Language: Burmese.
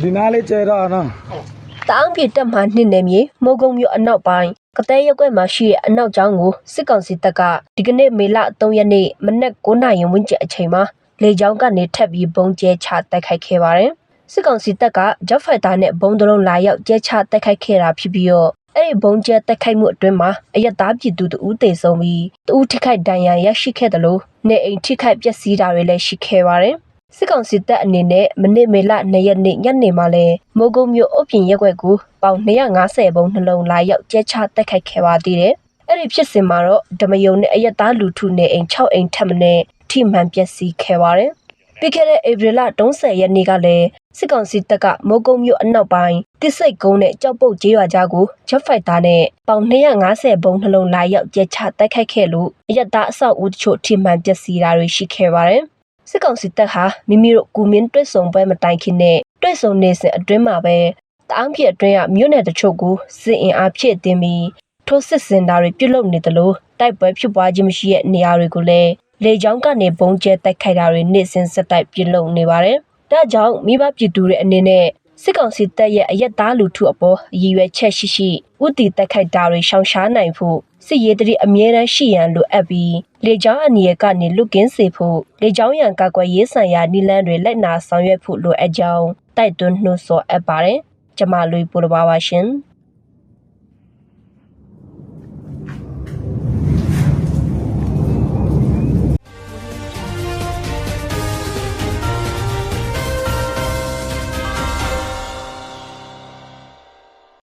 ဒီနားလေးကျဲတော့နော်တအောင်းပြတက်မှနှစ်နယ်မြေမိုးကုံမြို့အနောက်ပိုင်းကတဲရက်ကွက်မှာရှိတဲ့အနောက်ကျောင်းကိုစစ်ကောင်စီတပ်ကဒီကနေ့မေလ3ရက်နေ့မနက်9:00နာရီဝန်းကျင်အချိန်မှာလေကြောင်းကနေထပ်ပြီးဘုံကျဲချတိုက်ခိုက်ခဲ့ပါတယ်။စစ်ကောင်စီတပ်ကဂျက်ဖိုက်တာနဲ့ဘုံတလုံးလာရောက်ကျဲချတိုက်ခိုက်ခဲ့တာဖြစ်ပြီးတော့အဲ့ဒီဘုံကျဲတိုက်ခိုက်မှုအတွင်းမှာအရက်သားပြည်သူတဦးတေဆုံးပြီးတဦးထိခိုက်ဒဏ်ရာရရှိခဲ့တယ်လို့နေအိမ်ထိခိုက်ပျက်စီးတာတွေလည်းရှိခဲ့ပါတယ်။ စစ်ကောင်စစ်တပ်အနေနဲ့မနစ်မေလ2ရက်နေ့ညနေမှာလဲမိုးကုံမြို့အုပ်ပြင်ရက်ွက်ကိုပေါင်250ဘုံနှလုံးလာရောက်ကျဲချတက်ခိုက်ခဲ့ပါသေးတယ်။အဲ့ဒီဖြစ်စဉ်မှာတော့ဓမယုံနဲ့အရက်သားလူထုနေအိမ်6အိမ်ထပ်မံထိမှန်ပျက်စီးခဲ့ပါတယ်။ပြီးခဲ့တဲ့ဧပြီလ30ရက်နေ့ကလည်းစစ်ကောင်စီတပ်ကမိုးကုံမြို့အနောက်ပိုင်းတစ်စိတ်ကုန်းနဲ့ကြောက်ပုတ်ကျေးရွာကြားကိုဂျက်ဖိုက်တာနဲ့ပေါင်250ဘုံနှလုံးလာရောက်ကျဲချတိုက်ခိုက်ခဲ့လို့အရက်သားအဆောက်အဦတချို့ထိမှန်ပျက်စီးတာတွေရှိခဲ့ပါတယ်။ စစ်ကောင်စီတပ်ဟာမိမိတို့ကူမင်းတွဲဆုံပွဲမတိုင်ခင်နဲ့တွဲဆုံနေစဉ်အတွင်းမှာပဲတအောင်းပြအတွင်းကမြို့နယ်တချို့ကိုစစ်အင်အားဖြည့်တင်ပြီးထိုးစစ်စင်တာတွေပြုလုပ်နေတယ်လို့တိုက်ပွဲဖြစ်ပွားခြင်းမရှိတဲ့နေရာတွေကိုလည်းလေကြောင်းကနေဘုံကျဲတိုက်ခိုက်တာတွေနေ့စဉ်ဆက်တိုက်ပြုလုပ်နေပါတယ်။ဒါကြောင့်မိဘပြည်သူတွေအနေနဲ့ စစ်ကောင်စီတပ်ရဲ့အရက်သားလူထုအပေါ်အရည်ရွယ်ချက်ရှိရှိဥတီတက်ခိုက်တာတွေရှောင်ရှားနိုင်ဖို့စစ်ရေးတရီအမြဲတမ်းရှိရန်လိုအပ်ပြီးလေကြောင်းအနေရကနေလွတ်ကင်းစေဖို့လေကြောင်းရန်ကာကွယ်ရေးဆိုင်ရာနည်းလမ်းတွေလိုက်နာဆောင်ရွက်ဖို့လိုအပ်ကြောင်းတိုက်တွန်းနှိုးဆော်အပ်ပါတယ်။ကျမလွေပိုလိုပါပါရှင်။